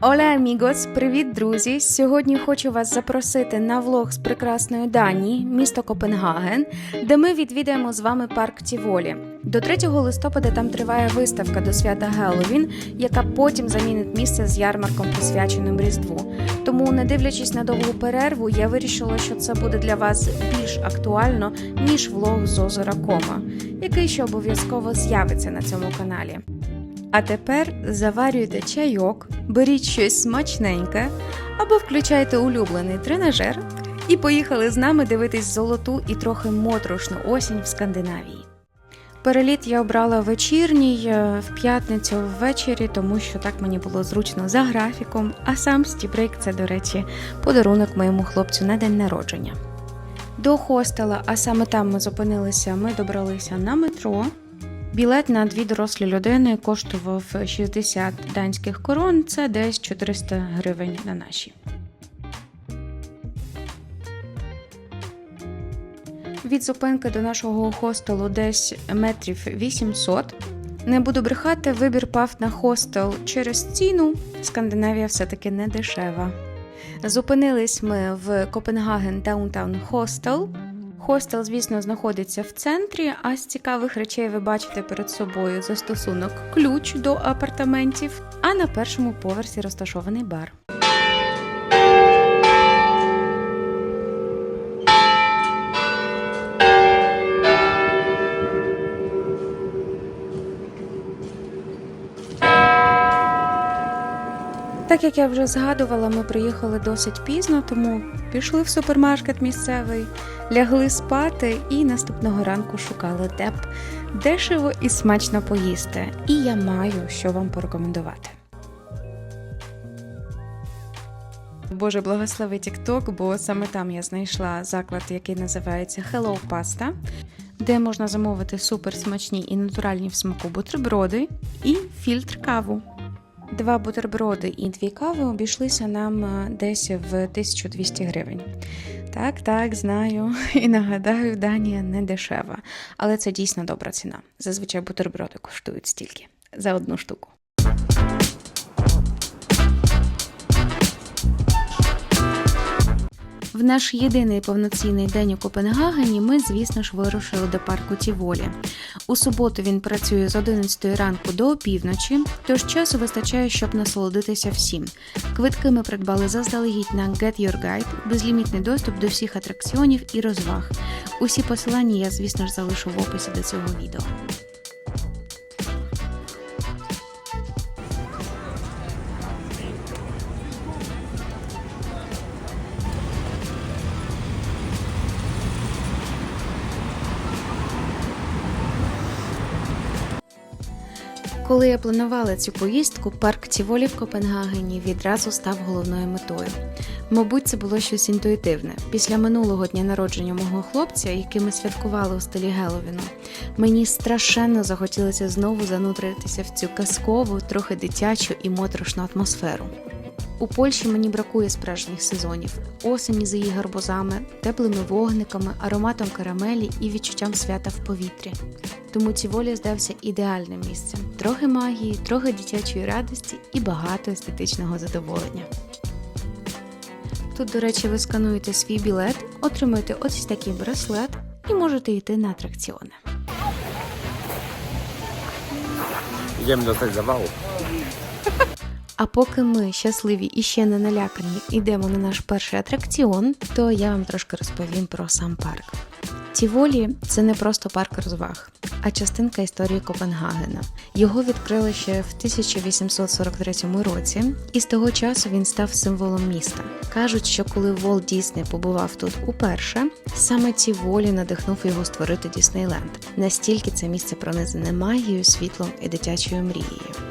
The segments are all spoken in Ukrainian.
Оля амігос, привіт, друзі! Сьогодні хочу вас запросити на влог з прекрасної Данії, місто Копенгаген, де ми відвідаємо з вами парк Тіволі. До 3 листопада там триває виставка до свята Геловін, яка потім замінить місце з ярмарком, присвяченим Різдву. Тому, не дивлячись на довгу перерву, я вирішила, що це буде для вас більш актуально ніж влог з озера Кома, який ще обов'язково з'явиться на цьому каналі. А тепер заварюйте чайок, беріть щось смачненьке або включайте улюблений тренажер і поїхали з нами дивитись золоту і трохи моторошну осінь в Скандинавії. Переліт я обрала вечірній е, в п'ятницю ввечері, тому що так мені було зручно за графіком, а сам стібрейк це, до речі, подарунок моєму хлопцю на день народження. До хостела, а саме там ми зупинилися, ми добралися на метро. Білет на дві дорослі людини коштував 60 данських корон, це десь 400 гривень на наші. Від зупинки до нашого хостелу десь метрів 800. Не буду брехати, вибір пав на хостел через ціну. Скандинавія все-таки не дешева. Зупинились ми в Копенгаген Даунтаун Хостел. Хостел, звісно, знаходиться в центрі, а з цікавих речей ви бачите перед собою застосунок ключ до апартаментів, а на першому поверсі розташований бар. Так як я вже згадувала, ми приїхали досить пізно, тому пішли в супермаркет місцевий, лягли спати і наступного ранку шукали де б дешево і смачно поїсти. І я маю що вам порекомендувати. Боже, благослови TikTok, бо саме там я знайшла заклад, який називається Hello Pasta, де можна замовити суперсмачні і натуральні в смаку бутерброди і фільтр каву. Два бутерброди і дві кави обійшлися нам е, десь в 1200 гривень. Так, так, знаю. І нагадаю, Данія не дешева. Але це дійсно добра ціна. Зазвичай бутерброди коштують стільки за одну штуку. В наш єдиний повноцінний день у Копенгагені ми, звісно ж, вирушили до парку Тіволі. У суботу він працює з 11 ранку до опівночі, тож часу вистачає, щоб насолодитися всім. Квитки ми придбали заздалегідь на Get Your Guide, безлімітний доступ до всіх атракціонів і розваг. Усі посилання я, звісно ж, залишу в описі до цього відео. Коли я планувала цю поїздку, парк Тіволі в Копенгагені відразу став головною метою. Мабуть, це було щось інтуїтивне. Після минулого дня народження мого хлопця, який ми святкували у стилі Геловіну, мені страшенно захотілося знову занутритися в цю казкову, трохи дитячу і моторошну атмосферу. У Польщі мені бракує справжніх сезонів: осені з її гарбузами, теплими вогниками, ароматом карамелі і відчуттям свята в повітрі. Тому Тіволі здався ідеальним місцем: трохи магії, трохи дитячої радості і багато естетичного задоволення. Тут, до речі, ви скануєте свій білет, отримуєте ось такий браслет і можете йти на атракціони. Idziemy dostać zawału. А поки ми щасливі і ще не налякані йдемо на наш перший атракціон, то я вам трошки розповім про сам парк. Тіволі це не просто парк розваг, а частинка історії Копенгагена. Його відкрили ще в 1843 році, і з того часу він став символом міста. Кажуть, що коли Волт Дісней побував тут уперше, саме Тіволі надихнув його створити Діснейленд. Настільки це місце пронизане магією, світлом і дитячою мрією.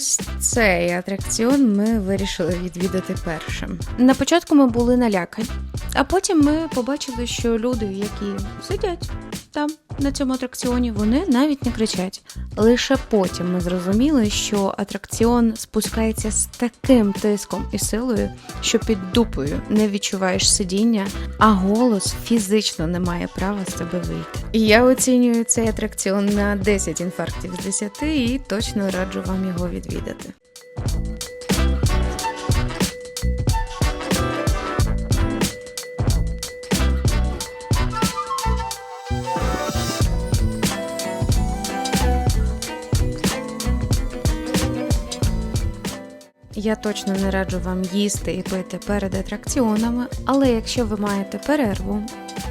Ось цей атракціон ми вирішили відвідати першим. На початку ми були налякані, а потім ми побачили, що люди, які сидять там на цьому атракціоні, вони навіть не кричать. Лише потім ми зрозуміли, що атракціон спускається з таким тиском і силою, що під дупою не відчуваєш сидіння, а голос фізично не має права з тебе вийти. Я оцінюю цей атракціон на 10 інфарктів з 10 і точно раджу вам його відвідати. Я точно не раджу вам їсти і пити перед атракціонами, але якщо ви маєте перерву,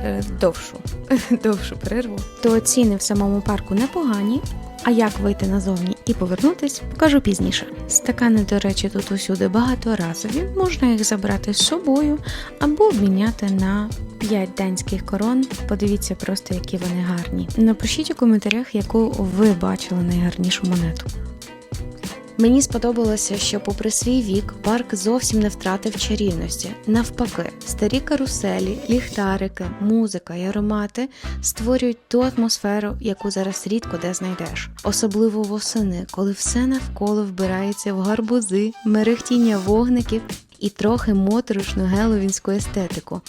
е, довшу, довшу перерву, то ціни в самому парку непогані. А як вийти назовні і повернутись, покажу пізніше. Стакани, до речі, тут усюди багаторазові, можна їх забрати з собою або обміняти на 5 данських корон. Подивіться просто, які вони гарні. Напишіть у коментарях, яку ви бачили найгарнішу монету. Мені сподобалося, що, попри свій вік, парк зовсім не втратив чарівності. Навпаки, старі каруселі, ліхтарики, музика і аромати створюють ту атмосферу, яку зараз рідко де знайдеш. Особливо восени, коли все навколо вбирається в гарбузи, мерехтіння вогників і трохи моторошну геловінську естетику.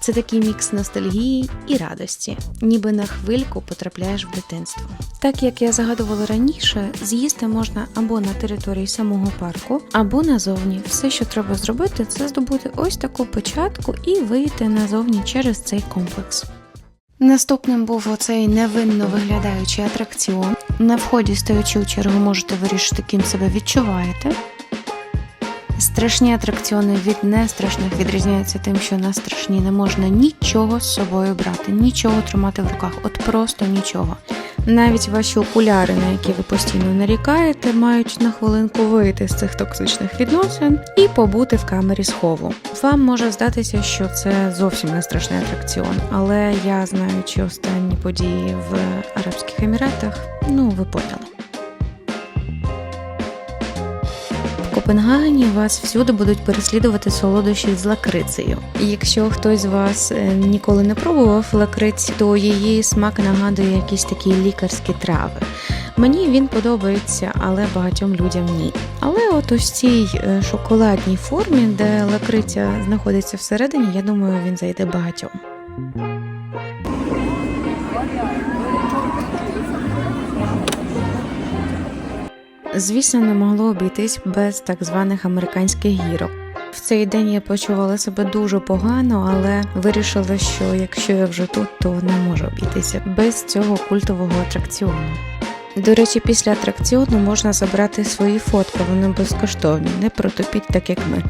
Це такий мікс ностальгії і радості, ніби на хвильку потрапляєш в дитинство. Так як я загадувала раніше, з'їсти можна або на території самого парку, або назовні. Все, що треба зробити, це здобути ось таку печатку і вийти назовні через цей комплекс. Наступним був оцей невинно виглядаючий атракціон. На вході, стоячи у чергу, можете вирішити, ким себе відчуваєте. Страшні атракціони від нестрашних відрізняються тим, що на страшні не можна нічого з собою брати, нічого тримати в руках, от просто нічого. Навіть ваші окуляри, на які ви постійно нарікаєте, мають на хвилинку вийти з цих токсичних відносин і побути в камері схову. Вам може здатися, що це зовсім не страшний атракціон, але я знаючи останні події в Арабських Еміратах, ну ви поняли. Копенгагені вас всюди будуть переслідувати солодощі з лакрицею. Якщо хтось з вас е, ніколи не пробував лакриць, то її смак нагадує якісь такі лікарські трави. Мені він подобається, але багатьом людям ні. Але от ось цій е, шоколадній формі, де лакриця знаходиться всередині, я думаю, він зайде багатьом. Звісно, не могло обійтись без так званих американських гірок. В цей день я почувала себе дуже погано, але вирішила, що якщо я вже тут, то не можу обійтися без цього культового атракціону. До речі, після атракціону можна забрати свої фотки, вони безкоштовні, не протопіть так як ми.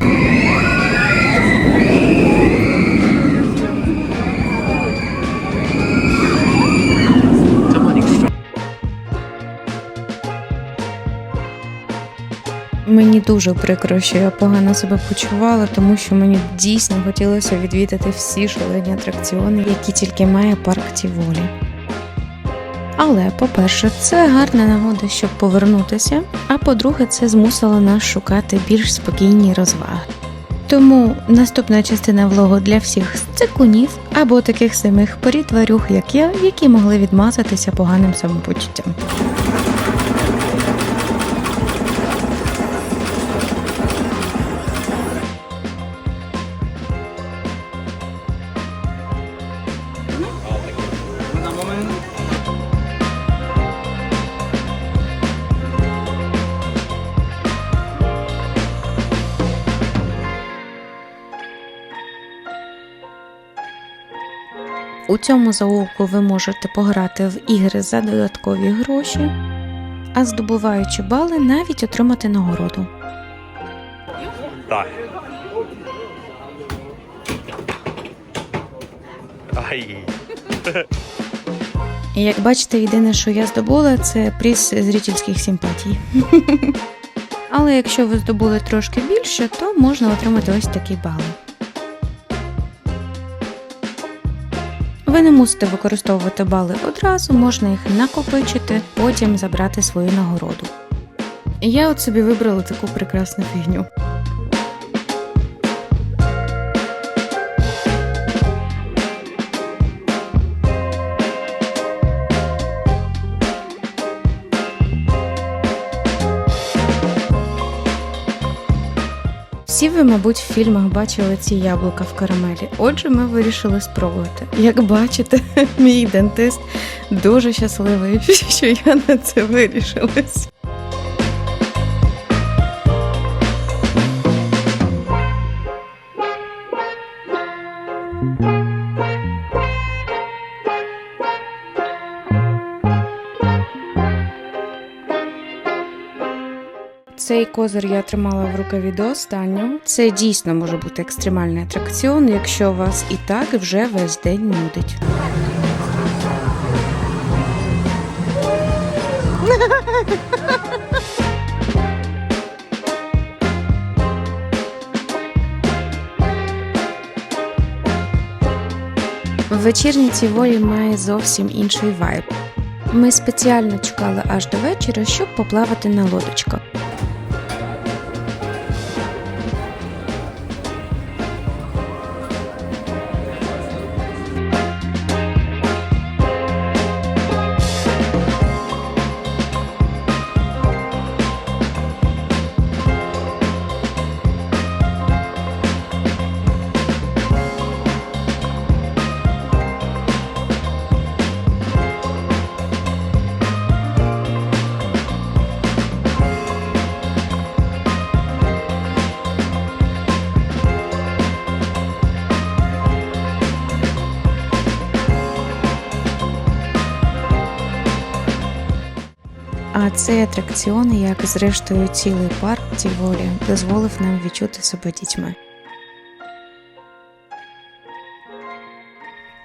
Мені дуже прикро, що я погано себе почувала, тому що мені дійсно хотілося відвідати всі шалені атракціони, які тільки має парк Тіволі. Але, по-перше, це гарна нагода, щоб повернутися, а по-друге, це змусило нас шукати більш спокійні розваги. Тому наступна частина влогу для всіх сцикунів або таких самих порітварюх, як я, які могли відмазатися поганим самопочуттям. Цьому заулку ви можете пограти в ігри за додаткові гроші, а здобуваючи бали, навіть отримати нагороду. Так. Ай. І як бачите, єдине, що я здобула, це приз зрительських симпатій. Але якщо ви здобули трошки більше, то можна отримати ось такі бали. Ви не мусите використовувати бали одразу, можна їх накопичити, потім забрати свою нагороду. Я от собі вибрала таку прекрасну фігню. Всі ви, мабуть, в фільмах бачили ці яблука в карамелі. Отже, ми вирішили спробувати. Як бачите, мій дентист дуже щасливий, що я на це вирішилась. Цей козир я тримала в рукаві до останнього. Це дійсно може бути екстремальний атракціон, якщо вас і так вже весь день нудить. Вечірній Тіволі має зовсім інший вайб. Ми спеціально чекали аж до вечора, щоб поплавати на лодочках. Цей атракціон, як зрештою цілий парк Тіволі, дозволив нам відчути себе дітьми.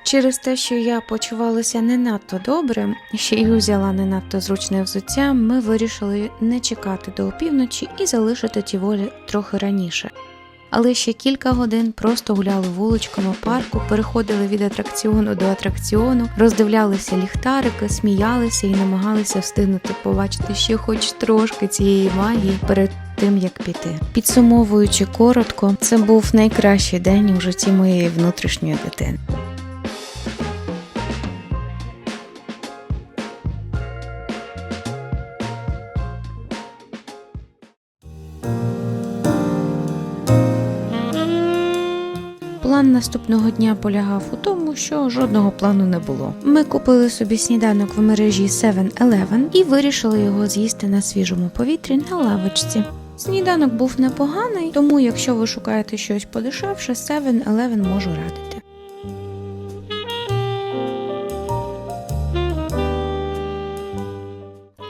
Через те, що я почувалася не надто добре, ще й взяла не надто зручне взуття, ми вирішили не чекати до опівночі і залишити Тіволі трохи раніше. Але ще кілька годин просто гуляли вуличками парку, переходили від атракціону до атракціону, роздивлялися ліхтарики, сміялися і намагалися встигнути побачити ще хоч трошки цієї магії перед тим як піти. Підсумовуючи коротко, це був найкращий день у житті моєї внутрішньої дитини. План наступного дня полягав у тому, що жодного плану не було. Ми купили собі сніданок в мережі 7-Eleven і вирішили його з'їсти на свіжому повітрі на лавочці. Сніданок був непоганий, тому якщо ви шукаєте щось подешевше, 7-Eleven можу радити.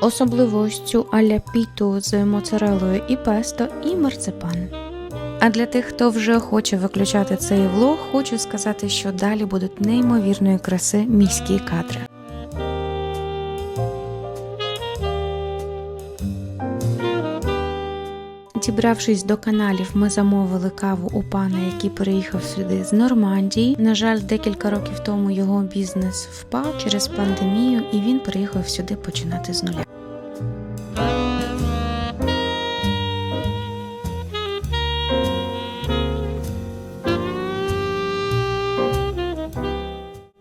Особливо ось цю аля піту з моцарелою і песто, і марципан. А для тих, хто вже хоче виключати цей влог, хочу сказати, що далі будуть неймовірної краси міські кадри. Дібравшись до каналів, ми замовили каву у пана, який переїхав сюди з Нормандії. На жаль, декілька років тому його бізнес впав через пандемію, і він переїхав сюди починати з нуля.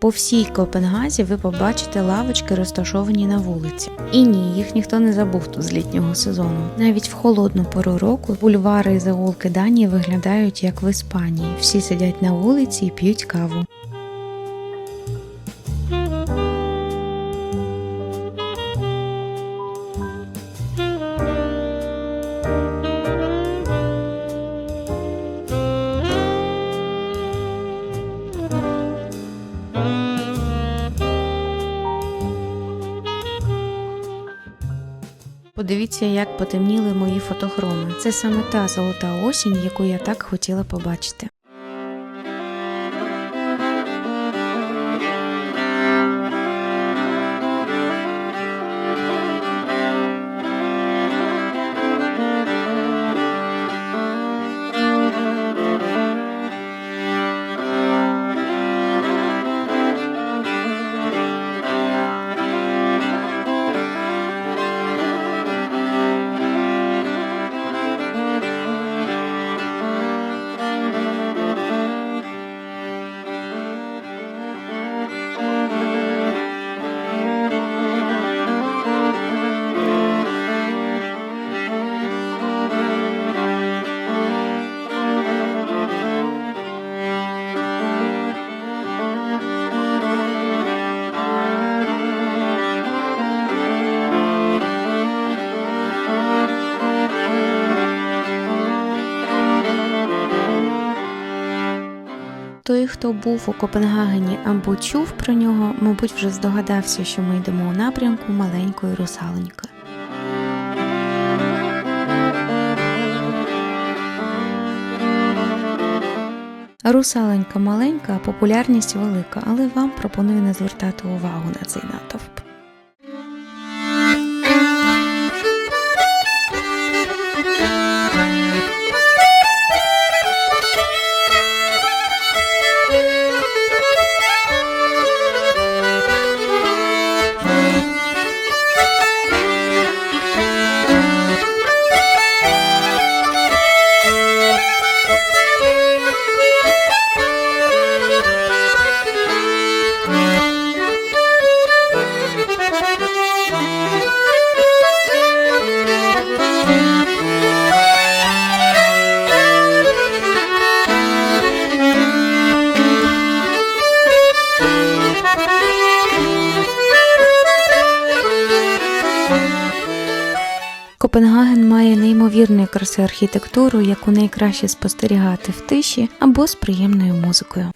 По всій Копенгазі ви побачите лавочки, розташовані на вулиці. І ні, їх ніхто не забув тут з літнього сезону. Навіть в холодну пору року бульвари і загулки Данії виглядають як в Іспанії. Всі сидять на вулиці і п'ють каву. Подивіться, як потемніли мої фотохроми. Це саме та золота осінь, яку я так хотіла побачити. Хто був у Копенгагені або чув про нього, мабуть, вже здогадався, що ми йдемо у напрямку маленької русалоньки. Русаленька маленька, популярність велика, але вам пропоную не звертати увагу на цей натовп. Копенгаген має неймовірну краси архітектуру, яку найкраще спостерігати в тиші або з приємною музикою.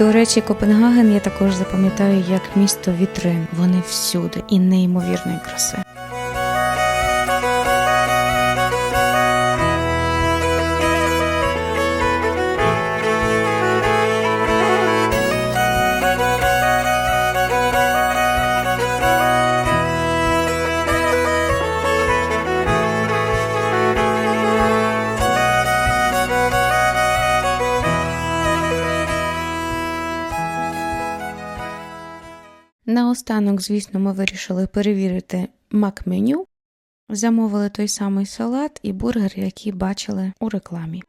До речі, Копенгаген я також запам'ятаю як місто вітрин. Вони всюди і неймовірної краси. Наостанок, звісно, ми вирішили перевірити мак-меню. Замовили той самий салат і бургер, який бачили у рекламі.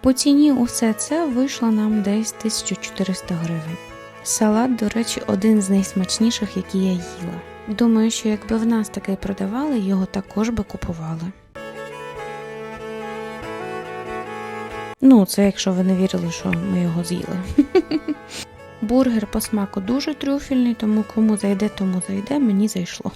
По ціні усе це вийшло нам десь 1400 гривень. Салат, до речі, один з найсмачніших, які я їла. Думаю, що якби в нас такий продавали, його також би купували. Ну, це якщо ви не вірили, що ми його з'їли. Бургер по смаку дуже трюфельний, тому кому зайде, тому зайде, мені зайшло.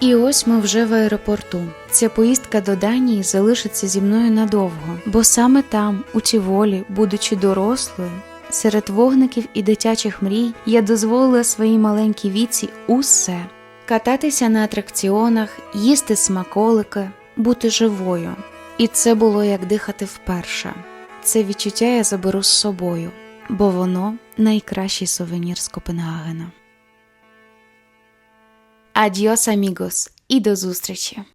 І ось ми вже в аеропорту. Ця поїздка до Данії залишиться зі мною надовго, бо саме там, у Тіволі, будучи дорослою, серед вогників і дитячих мрій, я дозволила своїй маленькій віці усе кататися на атракціонах, їсти смаколики, бути живою. І це було як дихати вперше. Це відчуття я заберу з собою, бо воно найкращий сувенір з Копенгагена. Адіос, амігос, і до зустрічі!